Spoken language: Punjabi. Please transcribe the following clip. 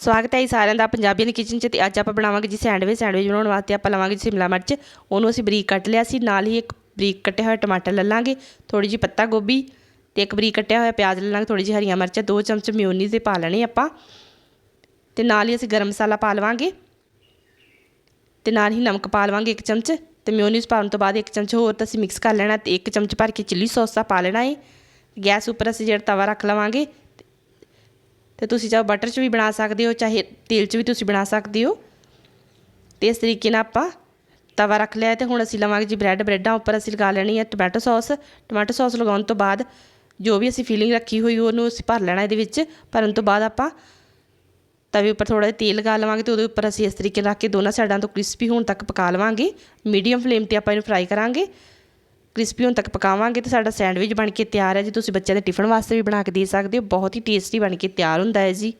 ਸਵਾਗਤ ਹੈ ਜੀ ਸਾਰਿਆਂ ਦਾ ਪੰਜਾਬੀਆਂ ਦੀ ਕਿਚਨ 'ਚ ਤੇ ਅੱਜ ਆਪਾਂ ਬਣਾਵਾਂਗੇ ਜੀ ਸੈਂਡਵਿਚ। ਸੈਂਡਵਿਚ ਬਣਾਉਣ ਵਾਸਤੇ ਆਪਾਂ ਲਵਾਂਗੇ ਜੀ ਸ਼ਿਮਲਾ ਮਿਰਚ। ਉਹਨੂੰ ਅਸੀਂ ਬਰੀਕ ਕੱਟ ਲਿਆ ਸੀ। ਨਾਲ ਹੀ ਇੱਕ ਬਰੀਕ ਕੱਟਿਆ ਹੋਇਆ ਟਮਾਟਰ ਲੈ ਲਾਂਗੇ। ਥੋੜੀ ਜਿਹੀ ਪੱਤਾ ਗੋਭੀ ਤੇ ਇੱਕ ਬਰੀਕ ਕੱਟਿਆ ਹੋਇਆ ਪਿਆਜ਼ ਲੈ ਲਾਂਗੇ। ਥੋੜੀ ਜਿਹੀ ਹਰੀਆਂ ਮਿਰਚਾਂ, ਦੋ ਚਮਚ ਮਿਓਨੀਜ਼ ਦੇ ਪਾ ਲੈਣੇ ਆਪਾਂ। ਤੇ ਨਾਲ ਹੀ ਅਸੀਂ ਗਰਮ ਮਸਾਲਾ ਪਾ ਲਵਾਂਗੇ। ਤੇ ਨਾਲ ਹੀ ਨਮਕ ਪਾ ਲਵਾਂਗੇ ਇੱਕ ਚਮਚ। ਤੇ ਮਿਓਨੀਜ਼ ਪਾਉਣ ਤੋਂ ਬਾਅਦ ਇੱਕ ਚਮਚ ਹੋਰ ਤਾਂ ਅਸੀਂ ਮਿਕਸ ਕਰ ਲੈਣਾ ਤੇ ਇੱਕ ਚਮਚ ਭਰ ਕੇ ਚਿੱਲੀ ਸੌਸ ਦਾ ਪਾ ਲੈਣਾ ਏ। ਗੈਸ ਉੱਪਰ ਅਸੀਂ ਜਿਹੜਾ ਤਵਾ ਰੱਖ ਲਵਾਂਗੇ। ਤੇ ਤੁਸੀਂ ਚਾਹੋ ਬਟਰ 'ਚ ਵੀ ਬਣਾ ਸਕਦੇ ਹੋ, ਚਾਹੇ ਤੇਲ 'ਚ ਵੀ ਤੁਸੀਂ ਬਣਾ ਸਕਦੇ ਹੋ। ਤੇ ਇਸ ਤਰੀਕੇ ਨਾਲ ਆਪਾਂ ਤਵਾ ਰੱਖ ਲਿਆ ਤੇ ਹੁਣ ਅਸੀਂ ਲਵਾਂਗੇ ਜੀ ਬ੍ਰੈਡ ਬ੍ਰੈਡਾਂ ਉੱਪਰ ਅਸੀਂ ਲਗਾ ਲੈਣੀ ਹੈ ਟੋਮੈਟੋ ਸੌਸ ਟੋਮੈਟੋ ਸੌਸ ਲਗਾਉਣ ਤੋਂ ਬਾਅਦ ਜੋ ਵੀ ਅਸੀਂ ਫੀਲਿੰਗ ਰੱਖੀ ਹੋਈ ਉਹਨੂੰ ਅਸੀਂ ਭਰ ਲੈਣਾ ਇਹਦੇ ਵਿੱਚ। ਭਰਨ ਤੋਂ ਬਾਅਦ ਆਪਾਂ ਤਵੇ ਉੱਪਰ ਥੋੜਾ ਜਿਹਾ ਤੇਲ ਲਗਾ ਲਵਾਂਗੇ ਤੇ ਉਹਦੇ ਉੱਪਰ ਅਸੀਂ ਇਸ ਤਰੀਕੇ ਨਾਲ ਰੱਖ ਕੇ ਦੋਨਾਂ ਸਾਈਡਾਂ ਤੋਂ ਕ੍ਰਿਸਪੀ ਹੋਣ ਤੱਕ ਪਕਾ ਲਵਾਂਗੇ। ਮੀਡੀਅਮ ਫਲੇਮ ਤੇ ਆਪਾਂ ਇਹਨੂੰ ਫਰਾਈ ਕਰਾਂਗੇ। ਕ੍ਰਿਸਪੀ ਹੋਣ ਤੱਕ ਪਕਾਵਾਂਗੇ ਤੇ ਸਾਡਾ ਸੈਂਡਵਿਚ ਬਣ ਕੇ ਤਿਆਰ ਹੈ ਜੀ। ਤੁਸੀਂ ਬੱਚਿਆਂ ਦੇ ਟਿਫਨ ਵਾਸਤੇ ਵੀ ਬਣਾ ਕੇ ਦੇ ਸਕਦੇ ਹੋ। ਬਹੁਤ ਹੀ ਟੇਸਟੀ ਬਣ ਕੇ ਤਿਆਰ ਹੁੰਦਾ ਹੈ ਜੀ।